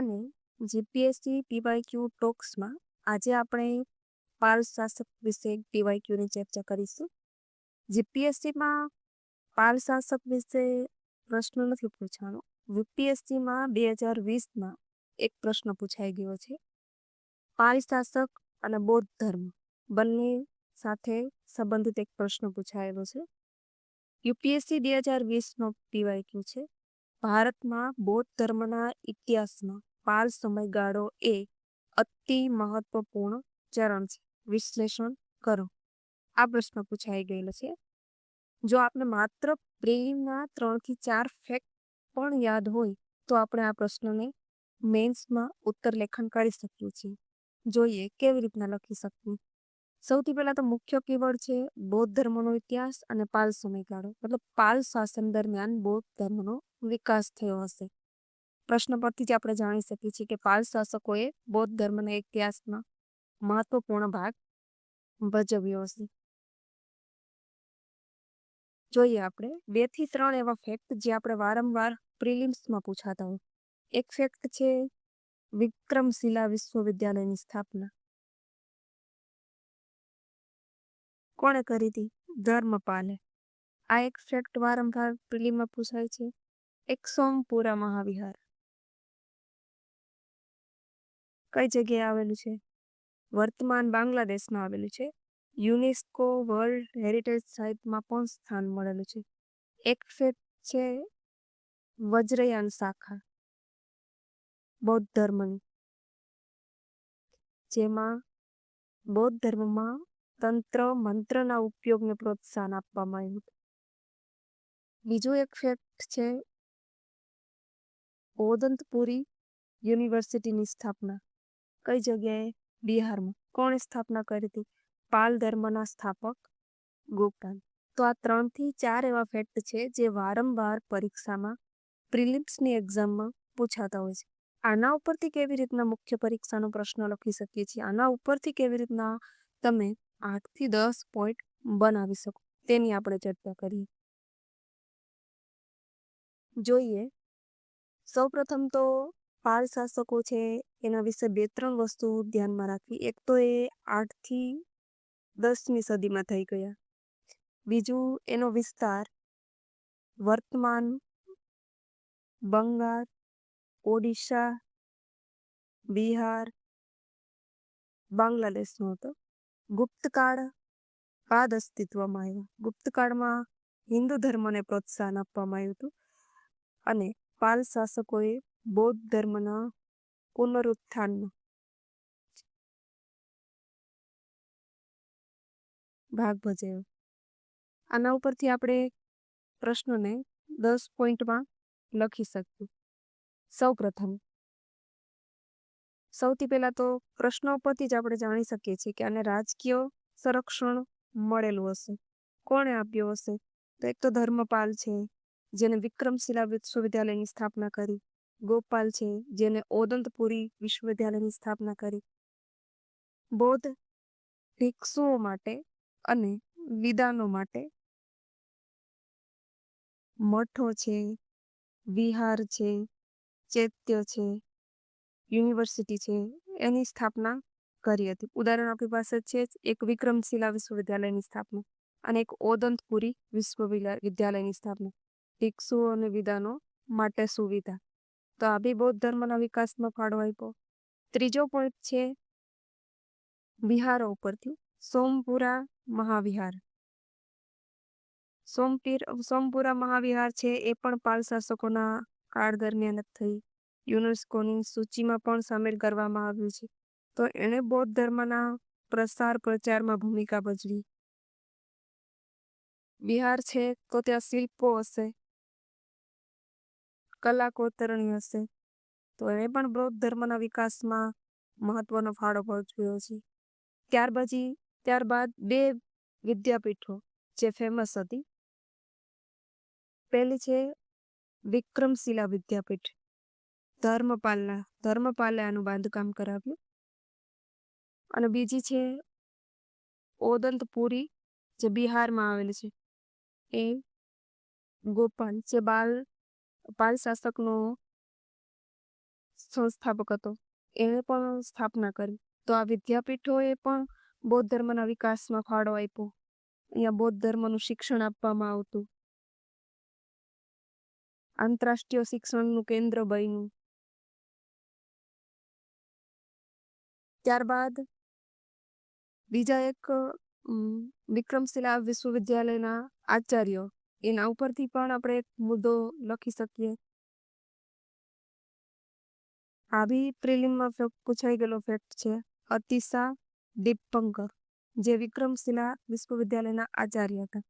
અને GPSC PYQ ટોક્સમાં આજે આપણે પાલ શાસક વિશે પીવાયક્યુની ચર્ચા કરીશું. જીપીએસસીમાં પાલ શાસક વિશે પ્રશ્ન નથી પૂછવાનો. યુપીએસસીમાં બે હજાર વીસમાં એક પ્રશ્ન પૂછાઈ ગયો છે. પાલ શાસક અને બૌદ્ધ ધર્મ બંને સાથે સંબંધિત એક પ્રશ્ન પૂછાયેલો છે. યુપીએસસી બે હજાર વીસનો પીવાયક્યુ છે. ભારતમાં બૌદ્ધ ધર્મના ઇતિહાસમાં પાલ સમયગાળો એ અતિ મહત્વપૂર્ણ ચરણ છે. વિશ્લેષણ કરો. આ પ્રશ્ન પૂછાઈ ગયેલો છે. જો આપણે માત્ર પ્રેમના ત્રણથી ચાર ફેક્ટ પણ યાદ હોય, તો આપણે આ પ્રશ્નને મેન્સમાં ઉત્તર લેખન કરી શકીએ છીએ. જોઈએ કેવી રીતના લખી શકીએ. સૌથી પહેલા તો મુખ્ય કીવર્ડ છે બૌદ્ધ ધર્મનો ઇતિહાસ અને પાલ સમયગાળો. મતલબ પાલ શાસન દરમિયાન બૌદ્ધ ધર્મનો વિકાસ થયો હશે. પ્રશ્ન પરથી જ આપણે જાણી શકીએ છીએ કે પાલ શાસકોએ બૌદ્ધ ધર્મના ઇતિહાસમાં મહત્વપૂર્ણ ભાગ ભજવ્યો છે. જોઈએ આપણે, બેથી ત્રણ એવા ફેક્ટ જે આપણે વારંવાર પ્રિલિમ્સમાં પૂછાતા હોય. એક ફેક્ટ છે વિક્રમશિલા વિશ્વવિદ્યાલયની સ્થાપના. કોણે કરી હતી? ધર્મપાલે. આ એક ફેક્ટ વારંવાર પ્રિલિમમાં પૂછાય છે. એક સોમપુરા મહાવિહાર. કઈ જગ્યાએ આવેલું છે? વર્તમાન બાંગ્લાદેશમાં આવેલું છે. યુનેસ્કો વર્લ્ડ હેરિટેજ સાઇટમાં પણ સ્થાન મળેલું છે. એક ફેક્ટ છે વજ્રયાન શાખા. બૌદ્ધ ધર્મની. જેમાં બૌદ્ધ ધર્મમાં તંત્ર મંત્રના ઉપયોગને પ્રોત્સાહન આપવામાં આવ્યું. બીજું એક ફેક્ટ છે ઓદંતપુરી યુનિવર્સિટીની સ્થાપના. કઈ જગ્યાએ? બિહારમાં. કોણે સ્થાપના કરી હતી? પાલ ધર્મના સ્થાપક ગોપાલ. તો આ ત્રણથી ચાર એવા ફેક્ટ છે જે વારંવાર પરીક્ષામાં, પ્રિલિમ્સની એક્ઝામમાં પૂછાતા હોય છે. આના ઉપરથી કેવી રીતના મુખ્ય પરીક્ષાનો પ્રશ્ન લખી શકીએ છીએ? આના ઉપરથી કેવી રીતના તમે આઠથી દસ પોઈન્ટ બનાવી શકો? તેની આપણે ચર્ચા કરીએ. જોઈએ. સૌપ્રથમ તો પાલ શાસકો છે, એના વિશે બે ત્રણ વસ્તુ ધ્યાનમાં રાખવી. એક તો એ આઠથી દસમી સદીમાં થઈ ગયા. બીજું, એનો વિસ્તાર વર્તમાન બંગાળ, ઓડિશા, બિહાર, બાંગ્લાદેશનો હતો. ગુપ્તકાળ બાદ અસ્તિત્વમાં આવ્યો. ગુપ્તકાળમાં હિન્દુ ધર્મને પ્રોત્સાહન આપવામાં આવ્યું હતું. અને પાલ શાસકોએ બૌદ્ધ ધર્મના પુનરુત્થાનનો ભાગ ભજવ્યો આના ઉપરથી આપણે પ્રશ્નને દસ પોઈન્ટમાં લખી શકીએ. સૌ પ્રથમ, સૌથી પહેલા તો પ્રશ્નો પરથી જ આપણે જાણી શકીએ છીએ કે આને રાજકીય સંરક્ષણ મળેલું હશે. કોણે આપ્યું હશે? તો એક તો ધર્મપાલ છે જેને વિક્રમશિલા વિશ્વવિદ્યાલયની સ્થાપના કરી. ગોપાલ છે જેને ઓદંતપુરી વિશ્વવિદ્યાલયની સ્થાપના કરી. બૌદ્ધ ભિક્ષુઓ માટે અને વિદાનો માટે મઠો છે, વિહાર છે, ચૈત્ય છે, યુનિવર્સિટી છે, એની સ્થાપના કરી હતી. ઉદાહરણ આપણી પાસે છે એક વિક્રમશિલા વિશ્વવિદ્યાલયની સ્થાપના અને એક ઓદંતપુરી વિશ્વવિદ્યાલયની સ્થાપના. ભિક્ષુઓ અને વિદાનો માટે સુવિધા. તો આ બી બૌદ્ધ ધર્મના વિકાસમાં ફાળો આપ્યો. ત્રીજો પોઈન્ટ છે બિહારો ઉપરથી. સોમપુરા મહાવિહાર. સોમપીર, સોમપુરા મહાવિહાર છે એ પણ પાલ શાસકોના કાળ દરમિયાન થઈ. યુનેસ્કોની સૂચિમાં પણ સામેલ કરવામાં આવ્યું છે. તો એણે બૌદ્ધ ધર્મના પ્રસાર પ્રચારમાં ભૂમિકા ભજવી. બિહાર છે તો ત્યાં શિલ્પો હશે. કલા કોતરણી હશે. તો એ પણ બૌદ્ધ ધર્મના વિકાસમાં મહત્વનો ફાળો ભજવ્યો છે. ત્યાર પછી, ત્યારબાદ બે વિદ્યાપીઠો જે ફેમસ હતી. પહેલી છે વિક્રમશિલા વિદ્યાપીઠ. ધર્મપાલના, ધર્મપાલે આનું બાંધકામ કરાવ્યું. અને બીજી છે ઓદંતપુરી, જે બિહારમાં આવેલી છે. એ ગોપાલ, જે બાલ પાલ શાસકનો સંસ્થાપક હતો. એણે પણ સ્થાપના કરી. તો આ વિદ્યાપીઠોએ પણ બૌદ્ધ ધર્મના વિકાસમાં ફાળો આપ્યો. અહીંયા બૌદ્ધ ધર્મનું શિક્ષણ આપવામાં આવતું. આંતરરાષ્ટ્રીય શિક્ષણનું કેન્દ્ર બન્યું. ત્યારબાદ બીજા એક વિક્રમશિલા વિશ્વવિદ્યાલયના આચાર્ય એના ઉપરથી પણ આપણે એક મુદ્દો લખી શકીએ. આ પ્રિલિમમાં પૂછાઈ ગયેલો ફેક્ટ છે, અતિશા દીપંકર, જે વિક્રમશિલા વિશ્વવિદ્યાલયના આચાર્ય હતા.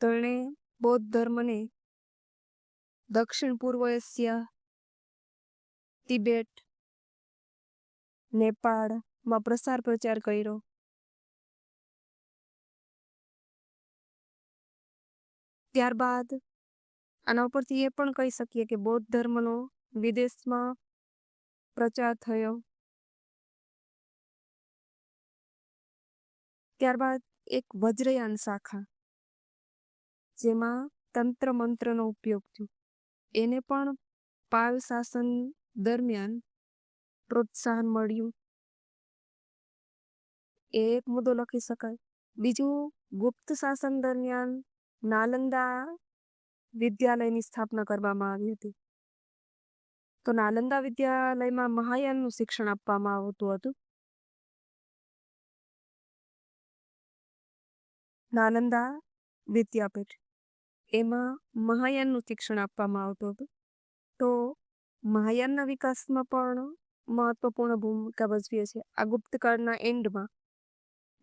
તો એણે બૌદ્ધ ધર્મને દક્ષિણ પૂર્વ એશિયા, તિબેટ, નેપાળમાં પ્રસાર પ્રચાર કર્યો. ત્યારબાદ આના ઉપરથી એ પણ કહી શકીએ કે બૌદ્ધ ધર્મનો વિદેશમાં પ્રચાર થયો. ત્યારબાદ એક વજ્રયાન શાખા, જેમાં તંત્ર મંત્રનો ઉપયોગ થયો. એને પણ પાલ શાસન દરમિયાન પ્રોત્સાહન મળ્યું. એ એક મુદ્દો લખી શકાય. બીજું ગુપ્ત શાસન દરમિયાન નાલંદા વિદ્યાલયની સ્થાપના કરવામાં આવી હતી. તો નાલંદા વિદ્યાલયમાં મહાયાનનું શિક્ષણ આપવામાં આવતું હતું? નાલંદા વિદ્યાપીઠ. એમાં મહાયાનનું શિક્ષણ આપવામાં આવતું હતું. તો મહાયાનના વિકાસમાં પણ મહત્વપૂર્ણ ભૂમિકા ભજવી છે. આ ગુપ્તકાળના એન્ડમાં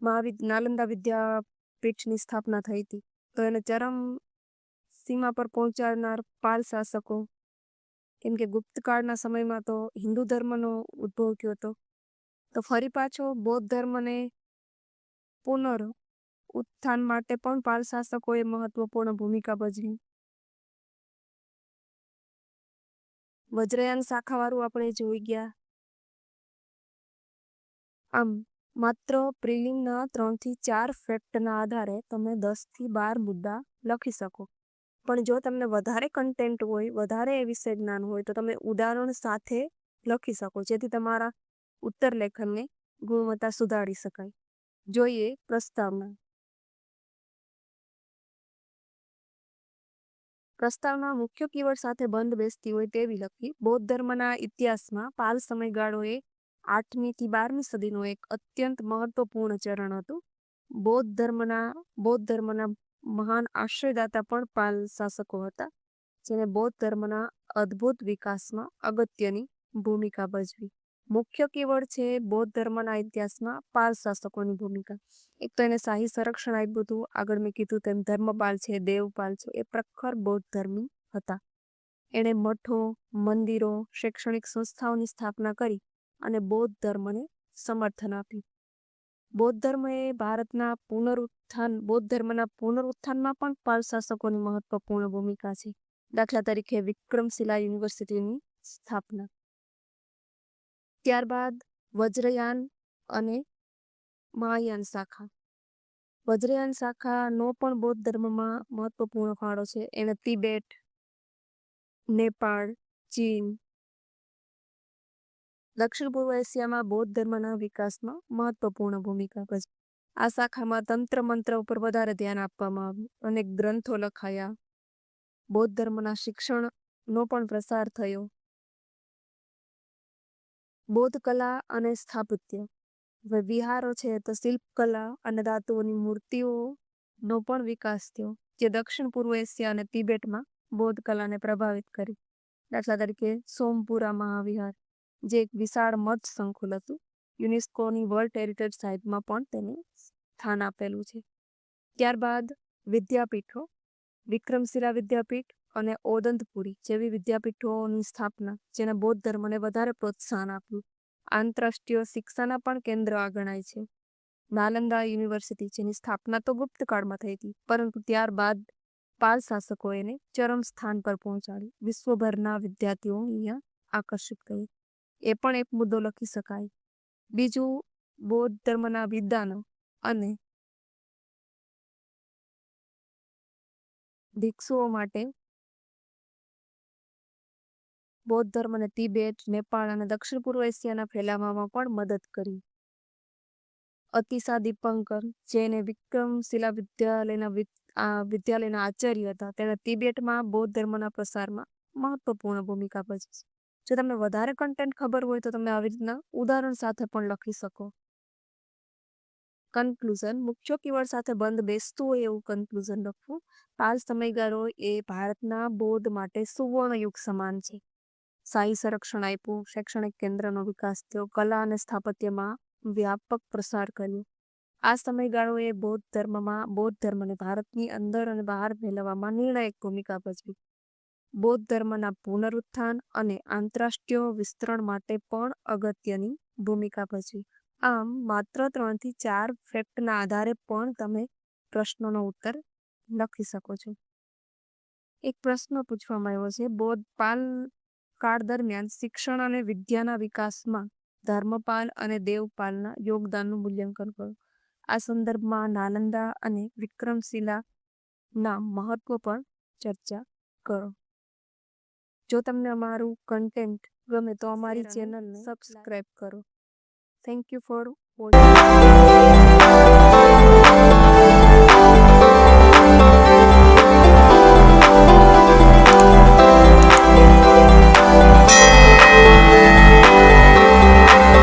મહાવિદ, નાલંદા વિદ્યાપીઠની સ્થાપના થઈ હતી. એને ચરમ સીમા પર પહોંચાડનાર પાલ શાસકો, કેમ કે ગુપ્તકાળના સમયમાં તો હિન્દુ ધર્મનો ઉદ્ભવ થયો હતો. તો ફરી પાછો બૌદ્ધ ધર્મને પુનર ઉત્થાન માટે પણ પાલ શાસકોએ મહત્વપૂર્ણ ભૂમિકા ભજવી. વજ્રયાન શાખાવાળું આપણે જોઈ ગયા. આમ માત્ર પ્રિલિમના ત્રણથી ચાર ફેક્ટના આધારે તમે દસથી બાર મુદ્દા લખી શકો. પણ જો તમને વધારે કન્ટેન્ટ હોય, વધારે એ વિષય જ્ઞાન હોય, તો તમે ઉદાહરણ સાથે લખી શકો, જેથી તમારા ઉત્તર લેખનની ગુણવત્તા સુધારી શકાય. જોઈએ પ્રસ્તાવના. પ્રસ્તાવના મુખ્ય કીવર્ડ સાથે બંધ બેસતી હોય તેવી લખી. બૌદ્ધ ધર્મના ઇતિહાસમાં પાલ સમયગાળોએ આઠમી થી બારમી સદીનું એક અત્યંત મહત્વપૂર્ણ ચરણ હતું. બૌદ્ધ ધર્મના બૌદ્ધ ધર્મના મહાન આશ્રયદાતા પણ પાલ શાસકો હતા, જેને બૌદ્ધ ધર્મના અદ્ભુત વિકાસમાં અગત્યની ભૂમિકા ભજવી. મુખ્ય કેવળ છે બૌદ્ધ ધર્મના ઇતિહાસમાં પાલ શાસકોની ભૂમિકા. એક તો એને શાહી સંરક્ષણ આપ્યું હતું, આગળ મેં કીધું તેમ ધર્મપાલ છે, દેવપાલ છે, એ પ્રખર બૌદ્ધ ધર્મી હતા. એણે મઠો, મંદિરો, શૈક્ષણિક સંસ્થાઓની સ્થાપના કરી અને બૌદ્ધ ધર્મને સમર્થન આપ્યું. બૌદ્ધ ધર્મ એ ભારતના પુનરુત્થાન, બૌદ્ધ ધર્મના પુનરુત્થાનમાં પણ પાલ શાસકોની મહત્વપૂર્ણ ભૂમિકા છે. દાખલા તરીકે વિક્રમશિલા યુનિવર્સિટીની સ્થાપના. ત્યારબાદ વજ્રયાન અને મહાયાન શાખા. વજ્રયાન શાખાનો પણ બૌદ્ધ ધર્મમાં મહત્વપૂર્ણ ફાળો છે. એને તિબેટ, નેપાળ, ચીન દક્ષિણ પૂર્વ એશિયામાં બૌદ્ધ ધર્મના વિકાસમાં મહત્વપૂર્ણ ભૂમિકા ભજવી. આ શાખામાં તંત્ર મંત્ર ઉપર વધારે ધ્યાન આપવામાં આવ્યું. અનેક ગ્રંથો લખાયા. બૌદ્ધ ધર્મના શિક્ષણનો પણ પ્રસાર થયો. બૌદ્ધ કલા અને સ્થાપત્ય. વિહારો છે તો શિલ્પકલા અને ધાતુઓની મૂર્તિઓનો પણ વિકાસ થયો, જે દક્ષિણ પૂર્વ એશિયા અને તિબેટમાં બૌદ્ધ કલાને પ્રભાવિત કરી દાખલા તરીકે સોમપુરા મહાવિહાર. જે એક વિશાળ મધ સંકુલ હતું. યુનેસ્કોની વર્લ્ડ હેરિટેજ સાઇટમાં પણ તેને સ્થાન આપેલું છે. ત્યારબાદ વિદ્યાપીઠો, વિક્રમશિલા વિદ્યાપીઠ અને ઓદંતપુરી જેવી વિદ્યાપીઠોની સ્થાપના જેને બૌદ્ધ ધર્મને વધારે પ્રોત્સાહન આપ્યું. આંતરરાષ્ટ્રીય શિક્ષાના પણ કેન્દ્ર આ ગણાય છે. નાલંદા યુનિવર્સિટી, જેની સ્થાપના તો ગુપ્તકાળમાં થઈ હતી, પરંતુ ત્યારબાદ પાલ શાસકો એને ચરમ સ્થાન પર પહોંચાડી. વિશ્વભરના વિદ્યાર્થીઓ અહીંયા આકર્ષિત કરી એ પણ એક મુદ્દો લખી શકાય. બીજું, બૌદ્ધ ધર્મના વિદ્વાનો અને ભિક્ષુઓ માટે બૌદ્ધ ધર્મને તિબેટ, નેપાળ અને દક્ષિણ પૂર્વ એશિયાના ફેલાવામાં પણ મદદ કરી. અતિશા દીપંકર, જેને વિક્રમશિલા વિદ્યાલયના વિદ્યાલયના આચાર્ય હતા, તેણે તિબેટમાં બૌદ્ધ ધર્મના પ્રસારમાં મહત્વપૂર્ણ ભૂમિકા ભજવી. જો તમને વધારે કન્ટેન્ટ ખબર હોય તો તમે આવી રીતના ઉદાહરણ સાથે પણ લખી શકો. કન્ક્લુઝન મુખ્ય કીવર્ડ સાથે બંધ બેસતું હોય એવું કન્ક્લુઝન લખવું. પાલ સમયગાળો એ ભારતના બૌદ્ધ માટે સુવર્ણ યુગ સમાન છે. સ્થાયી સંરક્ષણ આપ્યું, શૈક્ષણિક કેન્દ્રનો વિકાસ થયો, કલા અને સ્થાપત્યમાં વ્યાપક પ્રસાર કર્યો. આ સમયગાળો એ બૌદ્ધ ધર્મમાં, બૌદ્ધ ધર્મને ભારતની અંદર અને બહાર ફેલાવવામાં નિર્ણાયક ભૂમિકા ભજવી. બૌદ્ધ ધર્મના પુનરુત્થાન અને આંતરરાષ્ટ્રીય વિસ્તરણ માટે પણ અગત્યની ભૂમિકા ભજવી. આમ, માત્ર ત્રણથી ચાર ફેક્ટના આધારે પણ તમે પ્રશ્નોનો ઉત્તર લખી શકો છો. એક પ્રશ્ન પૂછવામાં આવ્યો છે. બૌદ્ધ પાલ કાળ દરમિયાન શિક્ષણ અને વિદ્યાના વિકાસમાં ધર્મપાલ અને દેવપાલના યોગદાનનું મૂલ્યાંકન કરો. આ સંદર્ભમાં નાલંદા અને વિક્રમશિલાના મહત્વ પર ચર્ચા કરો. જો તમને અમારું કન્ટેન્ટ ગમે તો અમારી ચેનલને સબસ્ક્રાઈબ કરો. Thank you for watching